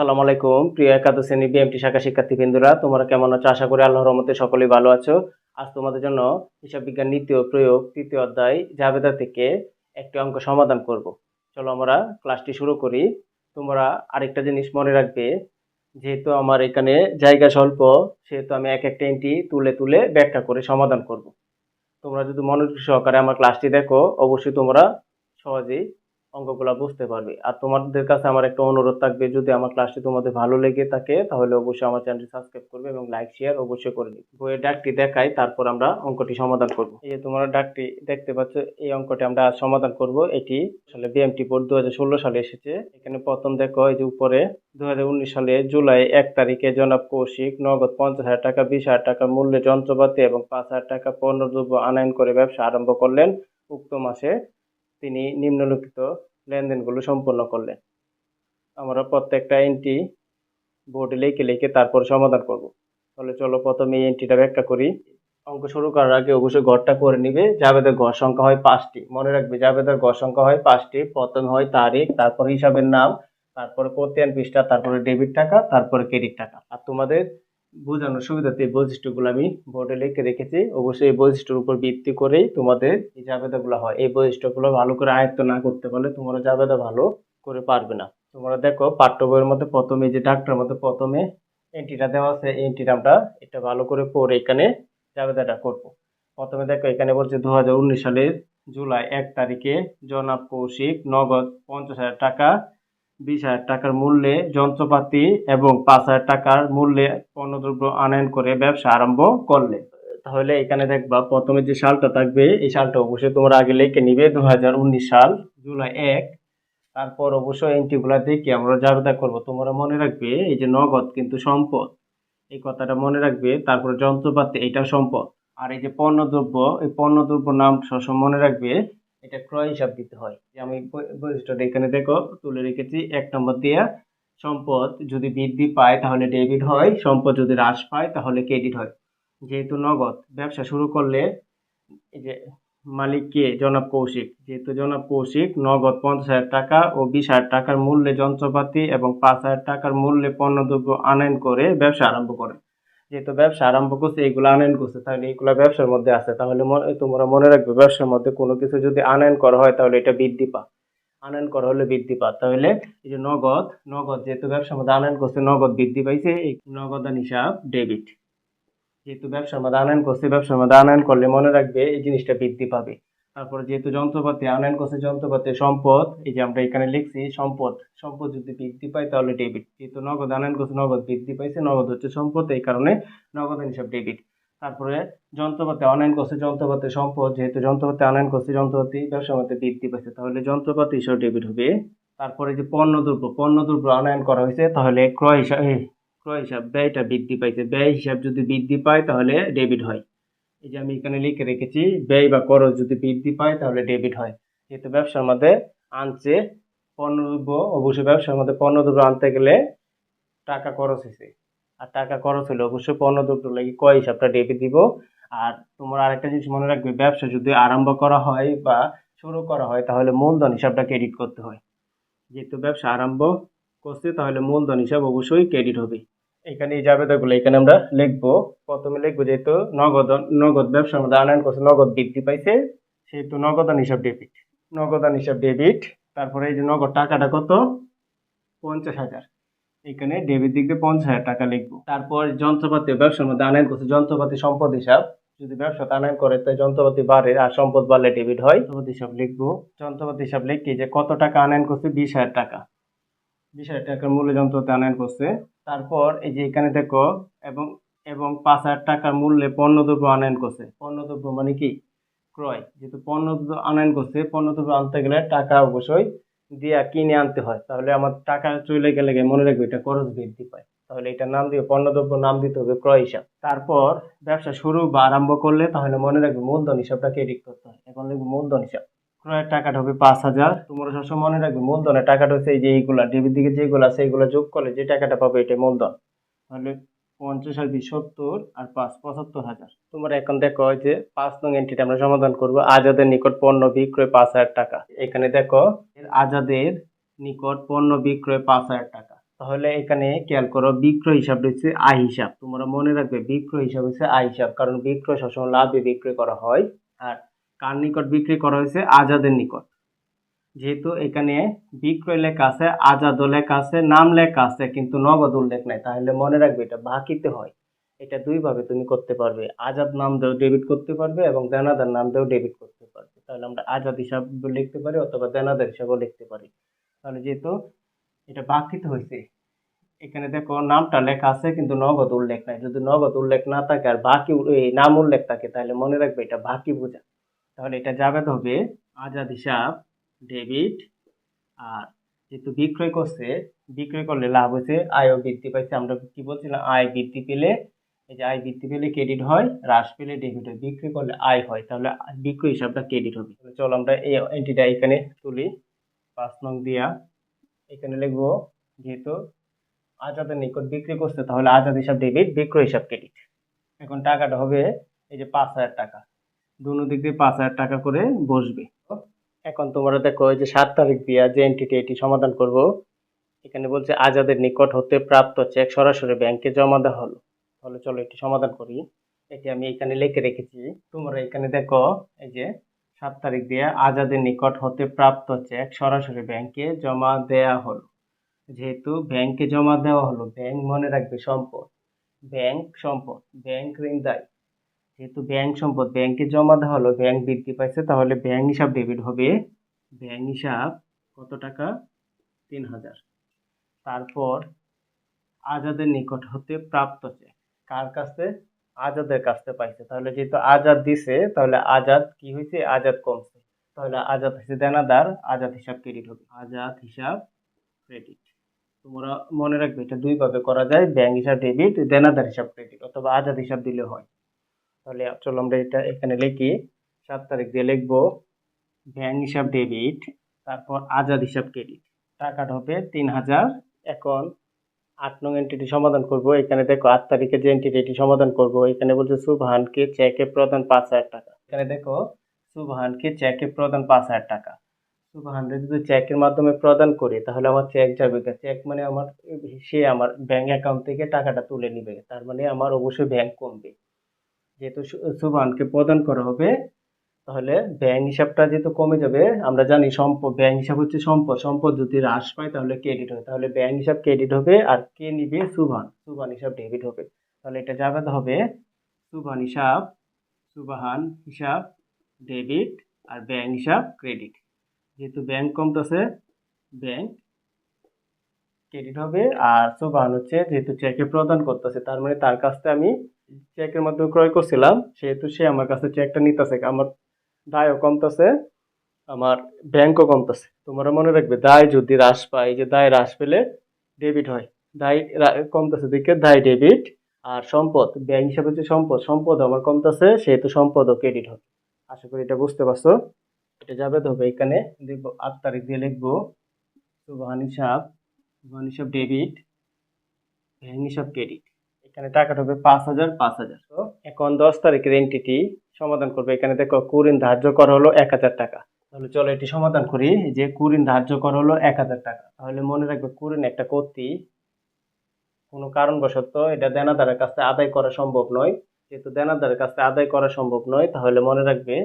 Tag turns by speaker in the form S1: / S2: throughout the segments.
S1: সালাম আলাইকুম। প্রিয় একাদশ শ্রেণি বিএমটি শাখা শিক্ষার্থীবৃন্দরা, তোমরা কেমন আছো? আশা করি আল্লাহর রহমতে সকলেই ভালো আছো। আজ তোমাদের জন্য হিসাব বিজ্ঞান নীতি ও প্রয়োগ তৃতীয় অধ্যায় জাবেদা থেকে একটি অঙ্ক সমাধান করব। চলো আমরা ক্লাসটি শুরু করি। তোমরা আরেকটা জিনিস মনে রাখবে, যেহেতু আমার এখানে জায়গা স্বল্প, সেহেতু আমি এক একটা এন্ট্রি তুলে তুলে ব্যাখ্যা করে সমাধান করব। তোমরা যদি মনোযোগ সহকারে আমার ক্লাসটি দেখো, অবশ্যই তোমরা সহজেই অঙ্কগুলো বুঝতে পারবে। আর তোমাদের কাছে আমার একটা অনুরোধ থাকবে, যদি আমার ক্লাসটি তোমাদের ভালো লেগে থাকে, তাহলে অবশ্যই আমার চ্যানেলটি সাবস্ক্রাইব করবে এবং লাইক শেয়ার অবশ্যই করে দিবে। বইয়ের ডাকটি দেখাই, তারপর আমরা অঙ্কটি সমাধান করব। এই যে তোমরা ডাকটি দেখতে পাচ্ছ, এই অঙ্কটি আমরা সমাধান করব। এটি আসলে বিএমটি বোর্ড দুই হাজার ষোলো সালে এসেছে। এখানে প্রথম দেখো, এই যে উপরে দুই হাজার উনিশ সালে জুলাই এক তারিখে জনাব কৌশিক নগদ পঞ্চাশ হাজার টাকা, বিশ হাজার টাকা মূল্যে যন্ত্রপাতি এবং পাঁচ হাজার টাকা পণ্যদ্রব্য আনয়ন করে ব্যবসা আরম্ভ করলেন। উক্ত মাসে তিনি নিম্নলিখিত লেনদেনগুলো সম্পন্ন করলেন। আমরা প্রত্যেকটা এন্ট্রি বোর্ডে লিখে লিখে তারপর সমাধান করব। তাহলে চলো প্রথমে এই এন্ট্রিটা ব্যাখ্যা করি। অঙ্ক শুরু করার আগে অবশ্যই ঘরটা করে নিবে। জাবেদের ঘর সংখ্যা হয় পাঁচটি। মনে রাখবে জাবেদের ঘর সংখ্যা হয় পাঁচটি। প্রথমে হয় তারিখ, তারপর হিসাবের নাম, তারপরে কোতিয়ান পৃষ্ঠা, তারপরে ডেবিট টাকা, তারপরে ক্রেডিট টাকা। আর তোমাদের বোঝানোর সুবিধাতে এই বৈশিষ্ট্যগুলো আমি বোর্ডে লিখে রেখেছি। অবশ্যই এই বৈশিষ্ট্যের উপর ভিত্তি করেই তোমাদের এই জাবেদাগুলো হয়। এই বৈশিষ্ট্যগুলো ভালো করে আয়ত্ত না করতে পারলে তোমরা জাবেদা ভালো করে পারবে না। তোমরা দেখো, পাঠ্য বইয়ের মধ্যে প্রথমে যে ডাক্তার মধ্যে প্রথমে এন্ট্রিটা দেওয়া আছে এন্ট্রিটা এটা ভালো করে পড়ে এখানে জাবেদাটা করব। প্রথমে দেখো, এখানে বলছে দু হাজার উনিশ সালের জুলাই এক তারিখে জনাব কৌশিক নগদ পঞ্চাশ হাজার টাকা বিশ হাজার টাকার মূল্যে যন্ত্রপাতি এবং পাঁচ হাজার টাকার মূল্যে পণ্যদ্রব্য আনয়ন করে ব্যবসা আরম্ভ করলে। তাহলে এখানে দেখবা প্রথমে যে সালটা থাকবে, এই সালটা অবশ্যই তোমরা আগে লিখে নিবে দু হাজার উনিশ সাল, জুলাই এক। তারপর অবশ্যই এন্ট্রিগুলা দেখে আমরা জাবেদা করব। তোমরা মনে রাখবে এই যে নগদ কিন্তু সম্পদ। এই কথাটা মনে রাখবে, তারপর যন্ত্রপাতি এটা সম্পদ। আর এই যে পণ্যদ্রব্য, এই পণ্যদ্রব্য নাম সবসময় মনে রাখবে এটা ক্রয় হিসাব দিতে হয়। যে আমি বৈশিষ্ট্যটা এখানে দেখো, তুলে রেখেছি, এক নম্বর দিয়ে, সম্পদ যদি বৃদ্ধি পায় তাহলে ডেবিট হয়, সম্পদ যদি হ্রাস পায় তাহলে ক্রেডিট হয়। যেহেতু নগদ, ব্যবসা শুরু করলে যে মালিককে জনাব কৌশিক। যেহেতু জনাব কৌশিক, নগদ পঞ্চাশ হাজার টাকা ও বিশ হাজার টাকার মূল্যে যন্ত্রপাতি এবং পাঁচ হাজার টাকার মূল্যে পণ্যদ্রব্য আনয়ন করে ব্যবসা আরম্ভ করে। যেহেতু ব্যবসা আরম্ভ করছে, এগুলো আনয়ন করছে, তাহলে এগুলো ব্যবসার মধ্যে আছে। তাহলে তোমরা মনে রাখবে, ব্যবসার মধ্যে কোনো কিছু যদি আনয়ন করা হয়, তাহলে এটা বৃদ্ধি পা আনয়ন করা হলে বৃদ্ধি পা তাহলে এই যে নগদ নগদ যেহেতু ব্যবসার মধ্যে আনয়ন করছে, নগদ বৃদ্ধি পাইছে, এই নগদান হিসাব ডেবিট। যেহেতু ব্যবসার মধ্যে আনয়ন করছে, ব্যবসার মধ্যে আনয়ন করলে মনে রাখবে, এই জিনিসটা বৃদ্ধি পাবে। তারপরে যেহেতু যন্ত্রপাতি আনয়ন করছে যন্ত্রপাতি, সম্পদ, এই যে আমরা এখানে লিখছি সম্পদ সম্পদ যদি বৃদ্ধি পায় তাহলে ডেবিট যেহেতু নগদ আনয়ন করছে নগদ বৃদ্ধি পাইছে, নগদ হচ্ছে সম্পদ, এই কারণে নগদ হিসাব ডেবিট তারপরে যন্ত্রপাতি আনয়ন করছে যন্ত্রপাতি, সম্পদ, যেহেতু যন্ত্রপাতি আনয়ন করছে যন্ত্রপাতি, ব্যবসার মধ্যে বৃদ্ধি পাইছে, তাহলে যন্ত্রপাতি হিসাব ডেবিট হবে। তারপরে যে পণ্য দ্রব্য পণ্য দ্রব্য আনয়ন করা হয়েছে, তাহলে ক্রয় হিসাব ক্রয় হিসাব, ব্যয়টা বৃদ্ধি পাইছে। ব্যয় হিসাব যদি বৃদ্ধি পায়, তাহলে ডেবিট হয়। এই যে আমি এখানে লিখে রেখেছি, ব্যয় বা খরচ যদি বৃদ্ধি পায়, তাহলে ডেবিট হয়। যেহেতু ব্যবসার মধ্যে আনছে পণ্যদ্রব্য অবশ্যই ব্যবসার মধ্যে পণ্যদ্রব্য আনতে গেলে টাকা খরচ হয়েছে। আর টাকা খরচ হলে অবশ্যই পণ্যদ্রব্য লাগে কয় হিসাবটা ডেবিট দিব। আর তোমরা আরেকটা জিনিস মনে রাখবে, ব্যবসা যদি আরম্ভ করা হয় বা শুরু করা হয়, তাহলে মূলধন হিসাবটা ক্রেডিট করতে হয়। যেহেতু ব্যবসা আরম্ভ করছে, তাহলে মূলধন হিসাব অবশ্যই ক্রেডিট হবে। এখানে এই জাবেদাগুলো এখানে আমরা লিখব। প্রথমে লিখব যেহেতু নগদ নগদ ব্যবসার মধ্যে আনয়ন করছে, নগদ বৃদ্ধি পাইছে, সেহেতু নগদান হিসাব ডেবিট নগদান হিসাব ডেবিট তারপরে এই যে নগদ টাকাটা কত? পঞ্চাশ হাজার। এখানে ডেবিট দিক দিয়ে পঞ্চাশ হাজার টাকা লিখব। তারপর যন্ত্রপাতি, ব্যবসার মধ্যে আনয়ন করছে, যন্ত্রপাতি সম্পদ হিসাব। যদি ব্যবসা আনয়ন করে, তাই যন্ত্রপাতি বাড়ে আর সম্পদ বাড়লে ডেবিট হয়। যন্ত্রপাতি হিসাব লিখব। যন্ত্রপাতি হিসাব লিখি যে কত টাকা আনয়ন করছে? বিশ হাজার টাকা। বিশ হাজার টাকার মূল্য যন্ত্রপাতি আনয়ন করছে। তারপর এই যে এখানে দেখো, এবং এবং পাঁচ হাজার টাকার মূল্যে পণ্যদ্রব্য আনয়ন করছে। পণ্যদ্রব্য মানে কি? ক্রয়। যেহেতু পণ্যদ্রব্য আনয়ন করছে, পণ্যদ্রব্য আনতে গেলে টাকা অবশ্যই দিয়া কিনে আনতে হয়। তাহলে আমার টাকা চলে গেলে মনে রাখবে এটা খরচ বৃদ্ধি পায়। তাহলে এটা নাম দিয়ে, পণ্যদ্রব্য নাম দিতে হবে ক্রয় হিসাব। তারপর ব্যবসা শুরু বা আরম্ভ করলে তাহলে মনে রাখবে মূলধন হিসাবটা ক্রেডিট করতে হয়। এখন লিখবে মূলধন হিসাব। ক্রয়ের টাকাটা হবে পাঁচ হাজার। তোমরা সবসময় মনে রাখবে, মূলধনের টাকাটা হচ্ছে এই যে এইগুলা, ডেবিট দিকে যেগুলো আছে, এইগুলো যোগ করলে যে টাকাটা পাবে এটা মূলধন। তাহলে পঞ্চাশ আর বিশ, সত্তর আর পাঁচ, পঁচাত্তর হাজার। তোমরা এখন দেখো যে পাঁচ নং এন্ট্রিটা আমরা সমাধান করব, আজাদের নিকট পণ্য বিক্রয় পাঁচ হাজার টাকা। এখানে দেখো আজাদের নিকট পণ্য বিক্রয় পাঁচ হাজার টাকা। তাহলে এখানে খেয়াল করো, বিক্রয় হিসাব রয়েছে আয় হিসাব। তোমরা মনে রাখবে, বিক্রয় হিসাব হচ্ছে আয় হিসাব, কারণ বিক্রয় সবসময় লাভে বিক্রয় করা হয়। আর কার নিকট বিক্রি করা হয়েছে? আজাদের নিকট। যেহেতু এখানে বিক্রয় লেখা আছে আজাদ লেখা আছে, নাম লেখা আছে, কিন্তু নগদ উল্লেখ নাই, তাহলে মনে রাখবে এটা বাকিতে হয়। এটা দুইভাবে তুমি করতে পারবে। আজাদ নাম দিয়েও ডেবিট করতে পারবে এবং দেনাদার নাম দিয়েও ডেবিট করতে পারবে। তাহলে আমরা আজাদ হিসাব লিখতে পারি অথবা দেনাদার হিসাবেও লিখতে পারি। তাহলে যেহেতু এটা বাকিতে হয়েছে, এখানে দেখো নামটা লেখা আছে, কিন্তু নগদ উল্লেখ নাই। যদি নগদ উল্লেখ না থাকে আর বাকি নাম উল্লেখ থাকে, তাহলে মনে রাখবে এটা বাকি বোঝা। তাহলে এটা যাবে হবে আজাদ হিসাব, ডেবিট আর যেহেতু বিক্রয় করছে, বিক্রয় করলে লাভ হয়েছে, আয়ও বৃদ্ধি পাইছে। আমরা কি বলছিলাম? আয় বৃদ্ধি পেলে, এই যে আয় বৃদ্ধি পেলে ক্রেডিট হয়, হ্রাস পেলে ডেবিট হয়। বিক্রি করলে আয় হয়, তাহলে বিক্রয় হিসাবটা ক্রেডিট হবে। চলো আমরা এই এন্ট্রিটা এখানে তুলি। পাঁচ নং দিয়া। এখানে লিখব, যেহেতু আজাদের নিকট বিক্রি করছে, তাহলে আজাদ হিসাব ডেবিট বিক্রয় হিসাব ক্রেডিট এখন টাকাটা হবে এই যে পাঁচ হাজার টাকা। দুনো দিক দিয়ে পাঁচ হাজার টাকা করে বসবে। এখন তোমরা দেখো যে সাত তারিখ দিয়া যে এন্টিটি এটি সমাধান করব, এখানে বলছে আজাদের নিকট হতে প্রাপ্ত চেক সরাসরি ব্যাংকে জমা দেওয়া হলো। তাহলে চলো এটি সমাধান করি। এটি আমি এখানে লিখে রেখেছি। তোমরা এখানে দেখো এই যে সাত তারিখ দিয়ে আজাদের নিকট হতে প্রাপ্ত চেক সরাসরি ব্যাংকে জমা দেয়া হলো। যেহেতু ব্যাংকে জমা দেওয়া হলো ব্যাংক মনে রাখবে সম্পদ। ব্যাংক সম্পদ ব্যাংক ঋণদায়ী যেহেতু ব্যাংক সম্পদ ব্যাংকে জমা দেওয়া হলো ব্যাংক বৃদ্ধি পাইছে, তাহলে ব্যাংক হিসাব ডেবিট হবে ব্যাংক হিসাব কত টাকা? তিন হাজার। তারপর আজাদের নিকট হতে প্রাপ্ত চেক কার কাছে? আজাদের কাছে পাইছে। তাহলে যেহেতু আজাদ দিছে, তাহলে আজাদ কি হয়েছে আজাদ কমছে। তাহলে আজাদ হচ্ছে দেনাদার, আজাদ হিসাব ক্রেডিট হবে। আজাদ হিসাব ক্রেডিট তোমরা মনে রাখবে, এটা দুইভাবে করা যায়। ব্যাংক হিসাব ডেবিট দেনাদার হিসাব ক্রেডিট অথবা আজাদ হিসাব দিলে হয়। তাহলে চলো আমরা এটা এখানে লিখি। সাত তারিখ দিয়ে লিখব ব্যাংক হিসাব ডেবিট তারপর আজাদ হিসাব ক্রেডিট টাকাটা হবে তিন হাজার এখন। আট নং এন্টিটি সমাধান করব। এখানে দেখো আট তারিখে যে এন্টিটি এটি সমাধান করব, এখানে বলছে সুবহানকে চেকে প্রদান পাঁচ হাজার টাকা। এখানে দেখো, সুবহানকে চেকে প্রদান পাঁচ হাজার টাকা। সুবহানকে যদি চেকের মাধ্যমে প্রদান করি, তাহলে আমার চেক যাবে। চেক মানে আমার, সে আমার ব্যাংক অ্যাকাউন্ট থেকে টাকাটা তুলে নিবে। তার মানে আমার অবশ্যই ব্যাংক কমবে। যেহেতু সু- সুবহানকে প্রদান করা হবে, তাহলে ব্যাংক হিসাবটা যেহেতু কমে যাবে, আমরা জানি সম্পদ ব্যাংক হিসাব হচ্ছে সম্পদ সম্পদ যদি হ্রাস পায় তাহলে ক্রেডিট হবে তাহলে ব্যাংক হিসাব ক্রেডিট হবে আর কে নিবে? সুবহান। সুবহান হিসাব ডেবিট হবে। তাহলে এটা যাবে হবে সুবান হিসাব, সুবাহান হিসাব ডেবিট আর ব্যাংক হিসাব ক্রেডিট যেহেতু ব্যাংক কমতেছে ব্যাংক ক্রেডিট হবে আর সুবহান হচ্ছে যেহেতু চেকে প্রদান করতেছে, তার মানে তার কাছ আমি চেকের মাধ্যমে ক্রয় করছিলাম, সেহেতু সে আমার কাছে চেকটা নিতেছে। আমার দায়ও কমতেছে, আমার ব্যাংকও কমতেছে। তোমরা মনে রাখবে, দায় যদি হ্রাস পায় যে দায় হ্রাস পেলে ডেবিট হয়। দায় কমতেছে দিকে দায় ডেবিট আর সম্পদ ব্যাংক হিসাবে হচ্ছে সম্পদ। সম্পদ আমার কমতেছে, সেহেতু সম্পদও ক্রেডিট হবে আশা করি এটা বুঝতে পারছ। এটা যাবে হবে, এখানে দেখব আট তারিখ দিয়ে লিখব। সুবহান হিসাব সুবহান হিসাব ডেবিট ব্যাংক হিসাব ক্রেডিট এখানে টাকাটা হবে পাঁচ হাজার পাঁচ হাজার। তো এখন দশ তারিখের এন্টিটি সমাধান করবে। এখানে দেখো, কুরিন ধার্য করা হলো এক হাজার টাকা। তাহলে চলো এটি সমাধান করি যে কুরিন ধার্য করা হলো এক হাজার টাকা। তাহলে মনে রাখবে, কুরিন একটা কর্তি কোনো কারণবশত এটা দেনাদারের কাছে আদায় করা সম্ভব নয়। যেহেতু দেনাদারের কাছে আদায় করা সম্ভব নয়, তাহলে মনে রাখবে,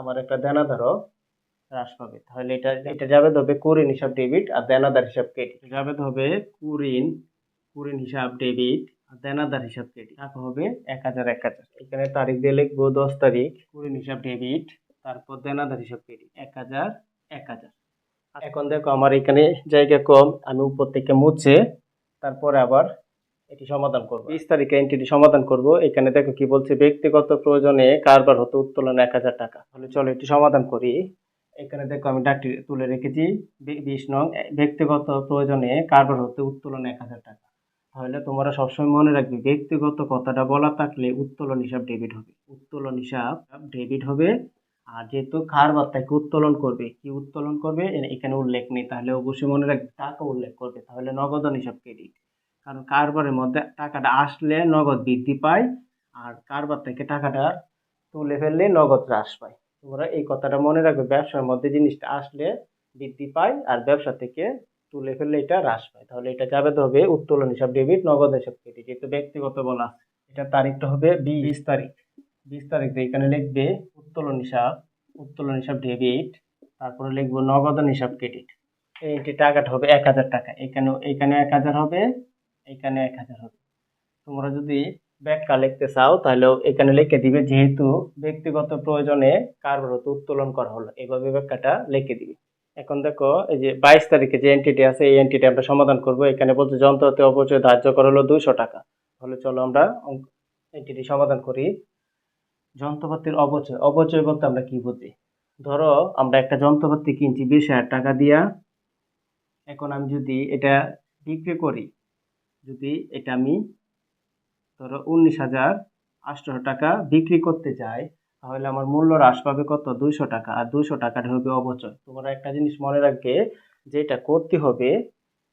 S1: আমার একটা দেনাদারও হ্রাস পাবে। তাহলে এটা এটা যাবে হবে কুরিন হিসাব ডেবিট আর দেনাদার হিসাব ক্রেডিট। যাবে হবে কুরিন কুরিন হিসাব ডেবিট আর দেনাদার হিসাব ক্রেডিট। টাকা হবে এক হাজার এক হাজার। এখানে তারিখ দিয়ে লিখব দশ তারিখ। কুরিন হিসাব ডেবিট, তারপর দেনাদার হিসাব ক্রেডিট। এক হাজার এক হাজার। এখন দেখো আমার এখানে জায়গা কম, আমি উপর থেকে মুছে তারপরে আবার এটি সমাধান করব। বিশ তারিখে এন্টিটি সমাধান করব। এখানে দেখো কি বলছে, ব্যক্তিগত প্রয়োজনে কারবার হতে উত্তোলন এক হাজার টাকা। তাহলে চলো এটি সমাধান করি। এখানে দেখো আমি ডাকটি তুলে রেখেছি। বিশ নং ব্যক্তিগত প্রয়োজনে কারবার হতে উত্তোলন এক হাজার টাকা। তাহলে তোমরা সবসময় মনে রাখবে, ব্যক্তিগত কথাটা বলা থাকলে উত্তোলন হিসাব ডেবিট হবে। উত্তোলন হিসাব ডেবিট হবে, আর যেহেতু কারবার তাকে উত্তোলন করবে, কি উত্তোলন করবে এখানে উল্লেখ নেই। তাহলে অবশ্যই মনে রাখবে টাকা উল্লেখ করবে। তাহলে নগদন হিসাব ক্রেডিট কারণ কারবারের মধ্যে টাকাটা আসলে নগদ বৃদ্ধি পায়, আর কারবার থেকে টাকাটা তুলে ফেললে নগদ হ্রাস পায়। তোমরা এই কথাটা মনে রাখবে, ব্যবসার মধ্যে জিনিসটা আসলে বৃদ্ধি পায় আর ব্যবসা থেকে তুলে ফেললে এটা হ্রাস পায়। তাহলে এটা যাবে তো হবে উত্তোলন হিসাব ডেবিট নগদ হিসাব ক্রেডিট যেহেতু ব্যক্তিগত বলা এটা তারিখটা হবে বিশ তারিখ। বিশ তারিখ এখানে লিখবে উত্তোলন হিসাব উত্তোলন হিসাব ডেবিট তারপরে লিখব নগদান হিসাব ক্রেডিট এইটি টাকাটা হবে এক হাজার টাকা এখানে এখানে এক হাজার হবে, এখানে এক হাজার হবে। তোমরা যদি ব্যাখ্যা লিখতে চাও তাহলে এখানে লিখে দিবে যেহেতু ব্যক্তিগত প্রয়োজনে কারবার হতে উত্তোলন করা হলো। এইভাবে ব্যাখ্যাটা লিখে দিবে। এখন দেখো, এই যে বাইশ তারিখে যে এন্টিটি আছে, এই এন্টিটি আমরা সমাধান করব। এখানে বলছে যন্ত্রতে অপচয় ধার্য করা হলো দুইশো টাকা। তাহলে চলো আমরা এন্টিটি সমাধান করি। যন্ত্রপাতির অপচয়। অপচয় বলতে আমরা কি বুঝি? ধরো, আমরা একটা যন্ত্রপাতি কিনছি বিশ হাজার টাকা দিয়া। এখন আমি যদি এটা বিক্রি করি, যদি এটা আমি ধরো উনিশ হাজার আটশো টাকা বিক্রি করতে যাই তাহলে আমার মূল্য হ্রাস পাবে কত? দুইশো টাকা। আর দুইশো টাকাটা হবে অবচয়। তোমরা একটা জিনিস মনে রাখবে যে এটা করতে হবে,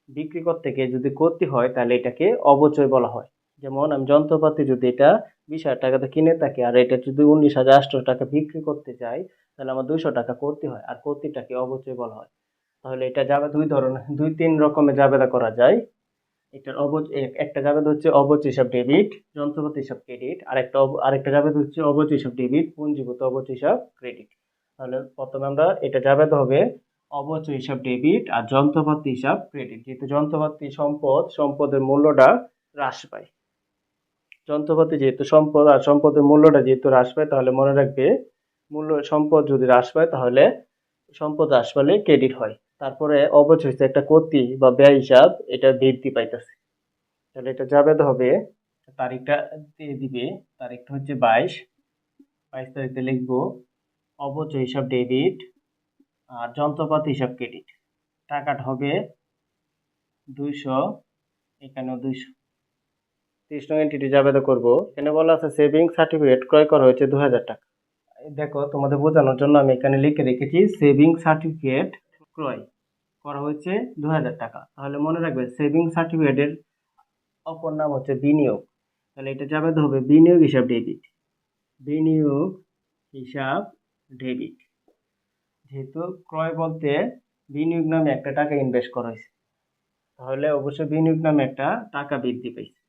S1: বিক্রি করতে গিয়ে যদি করতে হয়, তাহলে এটাকে অবচয় বলা হয়। যেমন আমি যন্ত্রপাতি যদি এটা বিশ হাজার টাকাতে কিনে থাকি, আর এটা যদি উনিশ হাজার আটশো টাকা বিক্রি করতে যাই তাহলে আমার দুইশো টাকা করতে হয়। আর করতিটাকে অবচয় বলা হয়। তাহলে এটা যাবে দুই ধরনের দুই তিন রকমের জাবেদা করা যায়। এটার অবচ একটা জাবেদা হচ্ছে অবচয় হিসাব ডেবিট যন্ত্রপাতি হিসাব ক্রেডিট আর একটা আরেকটা জাবেদা হচ্ছে অবচয় হিসাব ডেবিট পুঞ্জীভূত অবচয় হিসাব ক্রেডিট তাহলে প্রথমে আমরা এটা জাবেদা হবে অবচয় হিসাব ডেবিট আর যন্ত্রপাতি হিসাব ক্রেডিট যেহেতু যন্ত্রপাতি সম্পদ, সম্পদের মূল্যটা হ্রাস পায়। যন্ত্রপাতি যেহেতু সম্পদ আর সম্পদের মূল্যটা যেহেতু হ্রাস পায়, তাহলে মনে রাখবে মূল্য, সম্পদ যদি হ্রাস পায়, তাহলে সম্পদ হ্রাস পেলে ক্রেডিট হয়। তারপরে অবচয় হচ্ছে একটা ক্ষতি বা ব্যয় হিসাব, এটা বৃদ্ধি পাইতেছে। তাহলে এটা যাবে হবে, তারিখটা দিয়ে দিবে, তারিখটা হচ্ছে বাইশ। বাইশ তারিখে লিখব অবচয় হিসাব ডেবিট আর যন্ত্রপাতি হিসাব ক্রেডিট টাকাটা হবে দুইশো এখানেও দুইশো। তিরিশ নং এন্টিটি জাবেদা করব। এখানে বলা আছে সেভিং সার্টিফিকেট ক্রয় করা হয়েছে দু হাজার টাকা। দেখো, তোমাদের বোঝানোর জন্য আমি এখানে লিখে রেখেছি সেভিং সার্টিফিকেট ক্রয়। করা হয়েছে দু হাজার টাকা। তাহলে মনে রাখবে সেভিং সার্টিফিকেটের অপর নাম হচ্ছে বিনিয়োগ। তাহলে এটা যাবে হবে, বিনিয়োগ হিসাব ডেবিট বিনিয়োগ হিসাব ডেবিট যেহেতু ক্রয় বলতে বিনিয়োগ নামে একটা টাকা ইনভেস্ট করা হয়েছে, তাহলে অবশ্যই বিনিয়োগ নামে একটা টাকা বৃদ্ধি পাইছে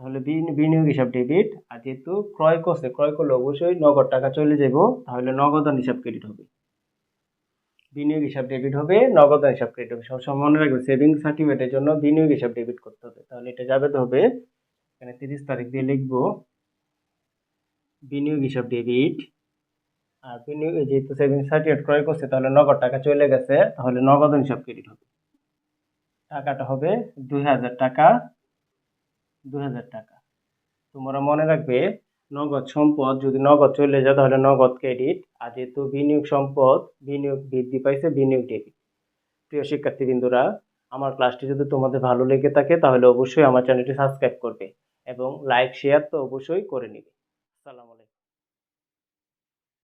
S1: তাহলে বিনিয়োগ হিসাব ডেবিট আর যেহেতু ক্রয় করছে, ক্রয় করলে অবশ্যই নগদ টাকা চলে যাব তাহলে নগদান হিসাব ক্রেডিট হবে। বিনিয়োগ হিসাব ডেবিট হবে নগদান হিসাব ক্রেডিট হবে। সবসময় মনে রাখবে সেভিং সার্টিফিকেটের জন্য বিনিয়োগ হিসাব ডেবিট করতে হবে। তাহলে এটা যাবে তো হবে, এখানে তিরিশ তারিখ দিয়ে লিখব, বিনিয়োগ হিসাব ডেবিট আর বিনিয়োগ যেহেতু সেভিং সার্টিফিকেট ক্রয় করছে, তাহলে নগদ টাকা চলে গেছে, তাহলে নগদান হিসাব ক্রেডিট হবে। টাকাটা হবে দুই হাজার টাকা, দুই হাজার টাকা। তোমরা মনে রাখবে নগদ সম্পদ যদি নগদ চলে যায়, তাহলে নগদ ক্রেডিট আর যেহেতু বিনিয়োগ সম্পদ, বিনিয়োগ বৃদ্ধি পাইছে, বিনিয়োগ ডেবিট প্রিয় শিক্ষার্থীবৃন্দরা, আমার ক্লাসটি যদি তোমাদের ভালো লেগে থাকে, তাহলে অবশ্যই আমার চ্যানেলটি সাবস্ক্রাইব করবে এবং লাইক শেয়ার তো অবশ্যই করে নিবে।